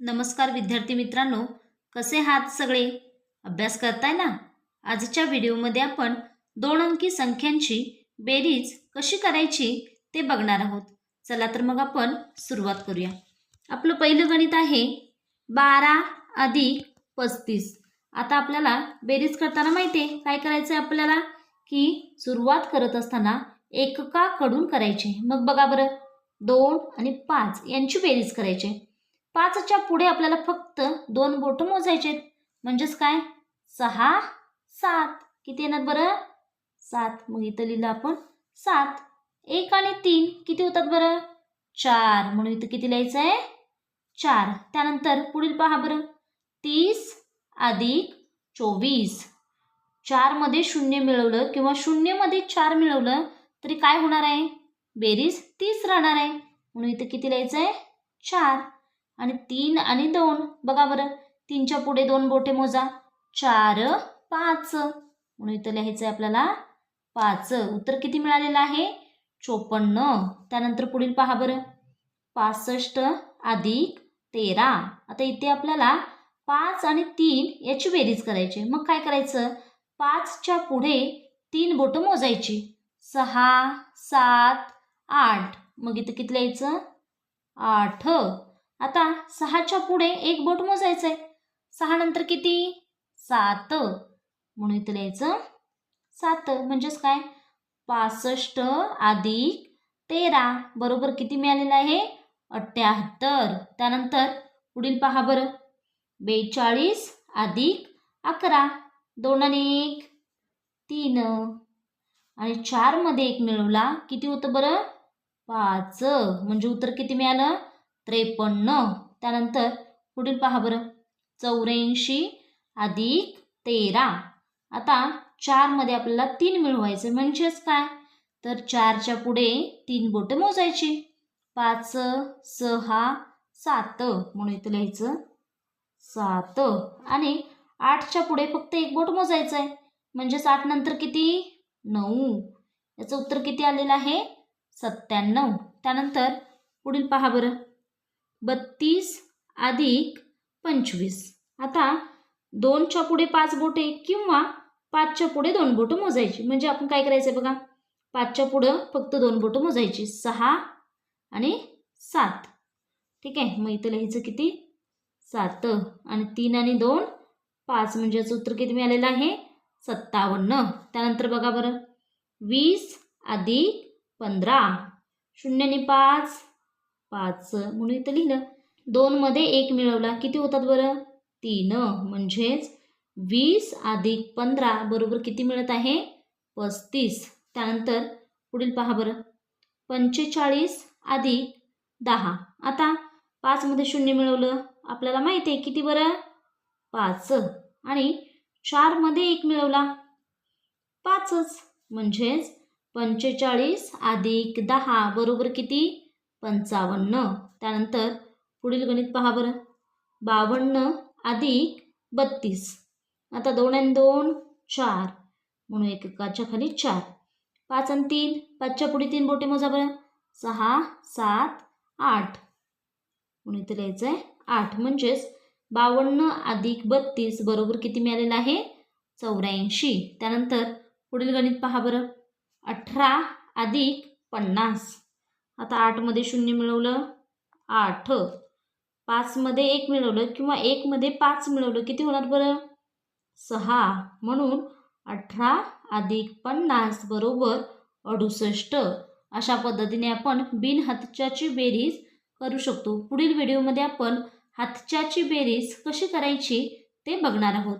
नमस्कार विद्यार्थी मित्रांनो कसे आहात सगळे? अभ्यास करताय ना? आजच्या व्हिडिओमध्ये आपण दोन अंकी संख्यांची बेरीज कशी करायची ते बघणार आहोत. चला तर मग आपण सुरुवात करूया. आपलं पहिलं गणित आहे बारा अधिक पस्तीस. आता आपल्याला बेरीज करताना माहिती आहे काय करायचं आहे आपल्याला? की सुरुवात करत असताना एककाकडून करायचे. मग बघा बरं दोन आणि पाच यांची बेरीज करायची. पाचच्या पुढे आपल्याला फक्त दोन बोट मोजायचे आहेत. म्हणजेच काय? सहा सात. किती येणार बरं? सात. मग इथं लिहिलं आपण सात. एक आणि तीन किती होतात बरं? चार. म्हणून इथं किती लिहायचं आहे? चार. त्यानंतर पुढील पहा बरं. तीस अधिक चोवीस. चारमध्ये शून्य मिळवलं किंवा शून्यमध्ये चार मिळवलं तरी काय होणार आहे? बेरीज तीस राहणार आहे. म्हणून इथं किती लिहायचं आहे? चार. आणि तीन आणि दोन. बघा बरं. तीनच्या पुढे दोन बोटे मोजा. चार पाच. म्हणून इथं लिहायचं आहे आपल्याला पाच. उत्तर किती मिळालेलं आहे? चोपन्न. त्यानंतर पुढील पहा बरं. पासष्ट अधिक तेरा. आता इथे आपल्याला पाच आणि तीन याची बेरीज करायची. मग काय करायचं? पाचच्या पुढे तीन बोटं मोजायची. सहा सात आठ. मग इथं किती लिहायचं? आठ. आता सहाच्या पुढे एक बोट मोजायचंय. आहे सहा नंतर किती? सात. म्हणून इथं लिहायचं सात. म्हणजेच काय? पासष्ट अधिक तेरा. बरोबर किती मिळालेलं आहे? अठ्ठ्याहत्तर त्यानंतर पुढील पहा बरं. बेचाळीस अधिक अकरा. दोन आणि एक तीन. आणि चारमध्ये एक मिळवला. किती होतं बरं? पाच. म्हणजे उत्तर किती मिळालं? त्रेपन्न. त्यानंतर पुढील पहा बरं. चौऱ्याऐंशी अधिक तेरा. आता चारमध्ये आपल्याला तीन मिळवायचे. म्हणजेच काय? तर चारच्या पुढे तीन बोटं मोजायची. पाच सहा सात. म्हणून इथं लिहायचं. सात. आणि आठच्या पुढे फक्त एक बोट मोजायचं आहे म्हणजेच आठ नंतर किती? नऊ. याचं उत्तर किती आलेलं आहे? सत्त्याण्णव. त्यानंतर पुढील पहा बरं. बत्तीस अधिक पंचवीस. आता दोनच्या पुढे पाच बोटे किंवा पाचच्या पुढे दोन बोटं मोजायची. म्हणजे आपण काय करायचं आहे बघा? पाचच्या पुढं फक्त दोन बोटं मोजायची. सहा आणि सात. ठीक आहे? मग इथं लिहायचं किती? सात. आणि तीन आणि दोन पाच. म्हणजे याचं उत्तर किती मिळालेलं आहे? सत्तावन्न. त्यानंतर बघा बरं. वीस अधिक पंधरा. शून्य आणि पाच. पाच म्हणून इथं लिहिलं. दोनमध्ये एक मिळवला. किती होतात बरं? तीन. म्हणजेच वीस अधिक पंधरा बरोबर किती मिळत आहे? पस्तीस. त्यानंतर पुढील पहा बरं. पंचेचाळीस अधिक दहा. आता पाचमध्ये शून्य मिळवलं. आपल्याला माहिती आहे किती बरं? पाच. आणि चारमध्ये एक मिळवला. पाचच. म्हणजेच पंचेचाळीस अधिक दहा बरोबर किती? पंचावन्न. त्यानंतर पुढील गणित पहा बरं. बावन्न अधिक बत्तीस. आता दोन आणि दोन चार. म्हणून एककाच्या खाली चार. पाच आणि तीन. पाचच्या पुढे तीन बोटे मोजा बरं. सहा सात आठ. म्हणून इथं लिहायचं आहे आठ. म्हणजेच बावन्न अधिक बत्तीस बरोबर किती मिळालेलं आहे? चौऱ्याऐंशी. त्यानंतर पुढील गणित पहा बरं. अठरा अधिक पन्नास. आता आठमध्ये शून्य मिळवलं आठ. पाचमध्ये एक मिळवलं किंवा एकमध्ये पाच मिळवलं किती होणार बरं? सहा. म्हणून अठरा अधिक पन्नास बरोबर अडुसष्ट. अशा पद्धतीने आपण बिनहातच्याची बेरीज करू शकतो. पुढील व्हिडिओमध्ये आपण हातच्याची बेरीज कशी करायची ते बघणार आहोत.